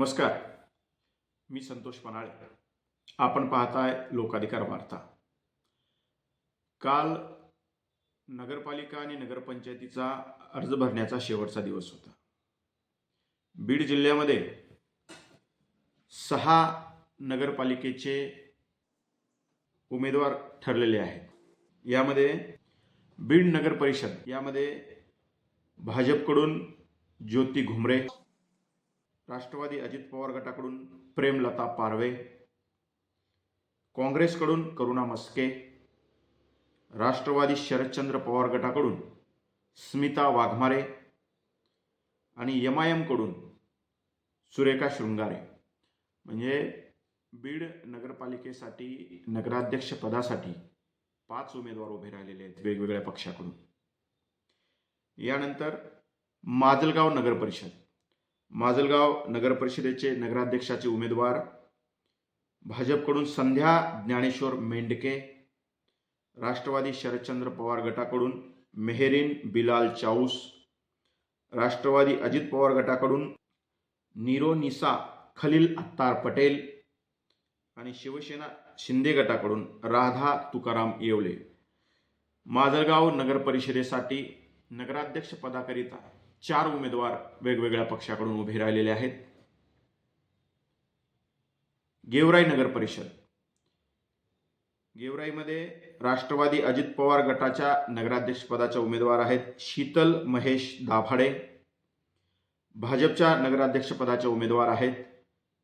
नमस्कार. मी संतोष पनाळे. आपण पाहताय लोकाधिकार वार्ता. काल नगरपालिका आणि नगरपंचायतीचा अर्ज भरण्याचा शेवटचा दिवस होता. बीड जिल्ह्यामध्ये सहा नगरपालिकेचे उमेदवार ठरलेले आहेत. यामध्ये बीड नगर परिषद यामध्ये भाजपकडून ज्योती घुमरे राष्ट्रवादी अजित पवार गटाकडून प्रेमलता पारवे. काँग्रेसकडून करुणा मस्के राष्ट्रवादी शरदचंद्र पवार गटाकडून स्मिता वाघमारे. आणि एम आय एमकडून सुरेखा शृंगारे. म्हणजे बीड नगरपालिकेसाठी नगराध्यक्षपदासाठी पाच उमेदवार उभे राहिलेले आहेत वेगवेगळ्या पक्षाकडून. यानंतर माजलगाव नगर परिषद माजलगाव नगर परिषदेचे नगराध्यक्षाचे उमेदवार भाजपकडून संध्या ज्ञानेश्वर मेंढके राष्ट्रवादी शरदचंद्र पवार गटाकडून मेहरीन बिलाल चाऊस राष्ट्रवादी अजित पवार गटाकडून निरोनिसा खलील अत्तार पटेल आणि शिवसेना शिंदे गटाकडून राधा तुकाराम येवले. माजलगाव नगर परिषदेसाठी नगराध्यक्ष पदाकरिता चार उमेदवार वेगवेगळ्या पक्षाकडून उभे राहिलेले आहेत. गेवराई नगर परिषद. गेवराईमध्ये राष्ट्रवादी अजित पवार गटाच्या नगराध्यक्षपदाच्या उमेदवार आहेत शीतल महेश दाभाडे. भाजपच्या नगराध्यक्षपदाच्या उमेदवार आहेत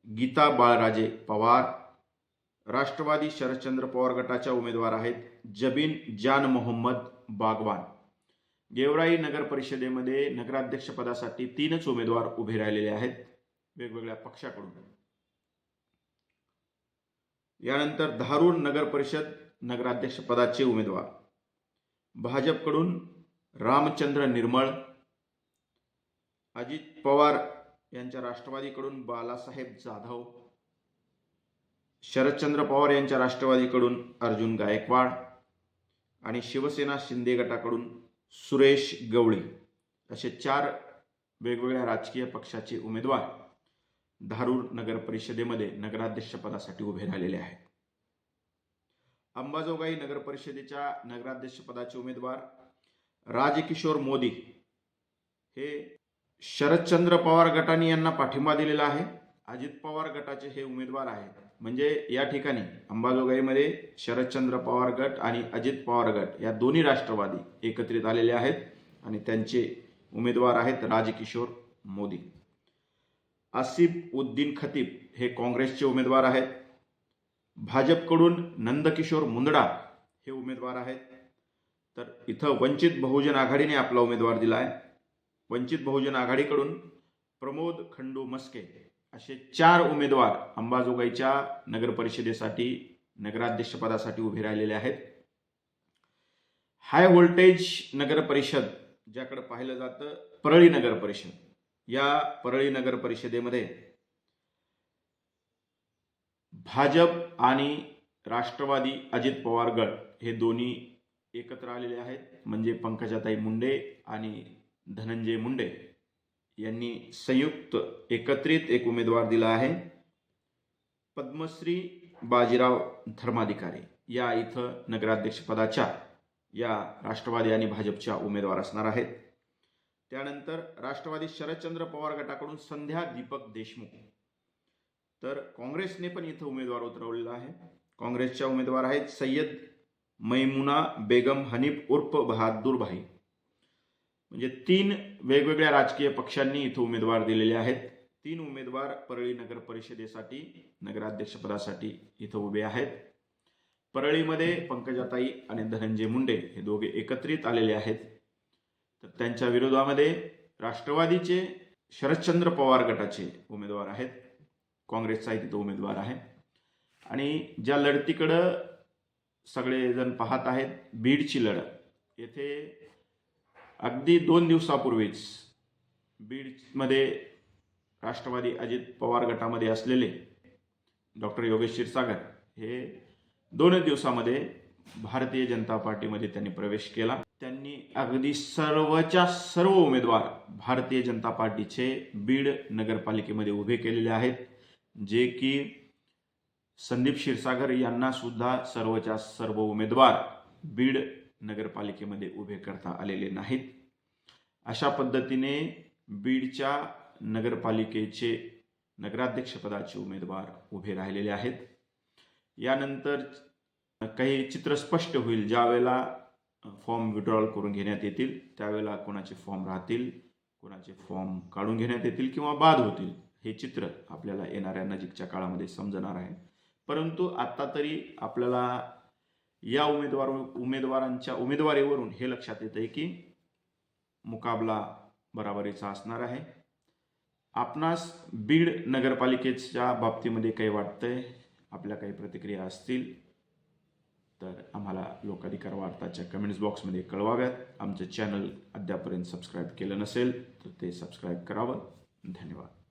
गीता बाळराजे पवार. राष्ट्रवादी शरदचंद्र पवार गटाच्या उमेदवार आहेत जबीन जान मोहम्मद बागवान. गेवराई नगर परिषदेमध्ये नगराध्यक्षपदासाठी तीनच उमेदवार उभे राहिलेले आहेत वेगवेगळ्या पक्षाकडून. यानंतर धारूर नगर परिषद नगराध्यक्षपदाचे उमेदवार. भाजपकडून रामचंद्र निर्मळ अजित पवार यांच्या राष्ट्रवादीकडून बालासाहेब जाधव शरदचंद्र पवार यांच्या राष्ट्रवादीकडून अर्जुन गायकवाड आणि शिवसेना शिंदे गटाकडून सुरेश गवळी असे चार वेगवेगळ्या राजकीय पक्षाचे उमेदवार धारूर नगर परिषदेमध्ये नगराध्यक्षपदासाठी उभे राहिलेले आहेत. अंबाजोगाई नगर परिषदेच्या नगराध्यक्षपदाचे उमेदवार राजकिशोर मोदी हे शरदचंद्र पवार गटाने यांना पाठिंबा दिलेला आहे. अजित पवार गटाचे हे उमेदवार आहेत. म्हणजे या ठिकाणी अंबाजोगाईमध्ये शरदचंद्र पवार गट आणि अजित पवार गट या दोन्ही राष्ट्रवादी एकत्रित आलेले आहेत आणि त्यांचे उमेदवार आहेत राजकिशोर मोदी. आसिफ उद्दीन खतीब हे काँग्रेसचे उमेदवार आहेत. भाजपकडून नंदकिशोर मुंदडा हे उमेदवार आहेत. तर इथं वंचित बहुजन आघाडीने आपला उमेदवार दिला आहे वंचित बहुजन आघाडीकडून प्रमोद खंडू मस्के असे चार उमेदवार अंबाजोगाईच्या नगर परिषदेसाठी नगराध्यक्षपदासाठी उभे राहिलेले आहेत. हाय व्होल्टेज नगर परिषद ज्याकडे पाहिलं जातं परळी नगर परिषद. या परळी नगर परिषदेमध्ये भाजप आणि राष्ट्रवादी अजित पवार गट हे दोन्ही एकत्र आलेले आहेत. म्हणजे पंकजाताई मुंडे आणि धनंजय मुंडे. यांनी संयुक्त एकत्रित एक उमेदवार दिला आहे. पद्मश्री बाजीराव धर्माधिकारी या इथं नगराध्यक्षपदाच्या या राष्ट्रवादी आणि भाजपच्या उमेदवार असणार आहेत. त्यानंतर राष्ट्रवादी शरदचंद्र पवार गटाकडून संध्या दीपक देशमुख. तर काँग्रेसने पण इथं उमेदवार उतरवलेला आहे. काँग्रेसच्या उमेदवार आहेत सय्यद मैमुना बेगम हनीफ उर्फ बहादूर भाई. म्हणजे तीन वेगवेगळ्या राजकीय पक्षांनी इथं उमेदवार दिलेले आहेत. तीन उमेदवार परळी नगर परिषदेसाठी नगराध्यक्षपदासाठी इथं उभे आहेत. परळीमध्ये पंकजाताई आणि धनंजय मुंडे हे दोघे एकत्रित आलेले आहेत. तर त्यांच्या विरोधामध्ये राष्ट्रवादीचे शरदचंद्र पवार गटाचे उमेदवार आहेत. काँग्रेसचाही तिथं उमेदवार आहे. आणि ज्या लढतीकडं सगळेजण पाहत आहेत बीडची लढत. येथे अगदी दोन दिवसापूर्वीच बीडमध्ये राष्ट्रवादी अजित पवार गटामध्ये असलेले डॉक्टर योगेश क्षीरसागर हे दोनच दिवसामध्ये भारतीय जनता पार्टीमध्ये त्यांनी प्रवेश केला. त्यांनी अगदी सर्वच्या सर्व उमेदवार भारतीय जनता पार्टीचे बीड नगरपालिकेमध्ये उभे केलेले आहेत. जे की संदीप क्षीरसागर यांना सुद्धा सर्वच्या सर्व उमेदवार बीड नगरपालिकेमध्ये उभे करता आलेले नाहीत. अशा पद्धतीने बीडच्या नगरपालिकेचे नगराध्यक्षपदाचे उमेदवार उभे राहिलेले आहेत. यानंतर काही चित्र स्पष्ट होईल. ज्यावेळेला फॉर्म विड्रॉल करून घेण्यात येतील त्यावेळेला कोणाचे फॉर्म राहतील कोणाचे फॉर्म काढून घेण्यात येतील किंवा बाद होतील हे चित्र आपल्याला येणाऱ्या नजीकच्या काळामध्ये समजणार आहे. परंतु आत्ता तरी आपल्याला या उमेदवार उमेदवारांच्या उमेदवारीवरून हे लक्षात येतं आहे की मुकाबला बराबरीचा असणार आहे. आपणास बीड नगरपालिकेच्या बाबतीमध्ये काही वाटतंय? आपल्या काही प्रतिक्रिया असतील? तर आम्हाला लोकाधिकार वार्ताच्या कमेंट्स बॉक्समध्ये कळवाव्यात. आमचं चॅनल अद्यापर्यंत सबस्क्राईब केलं नसेल तर ते सबस्क्राईब करावं. धन्यवाद.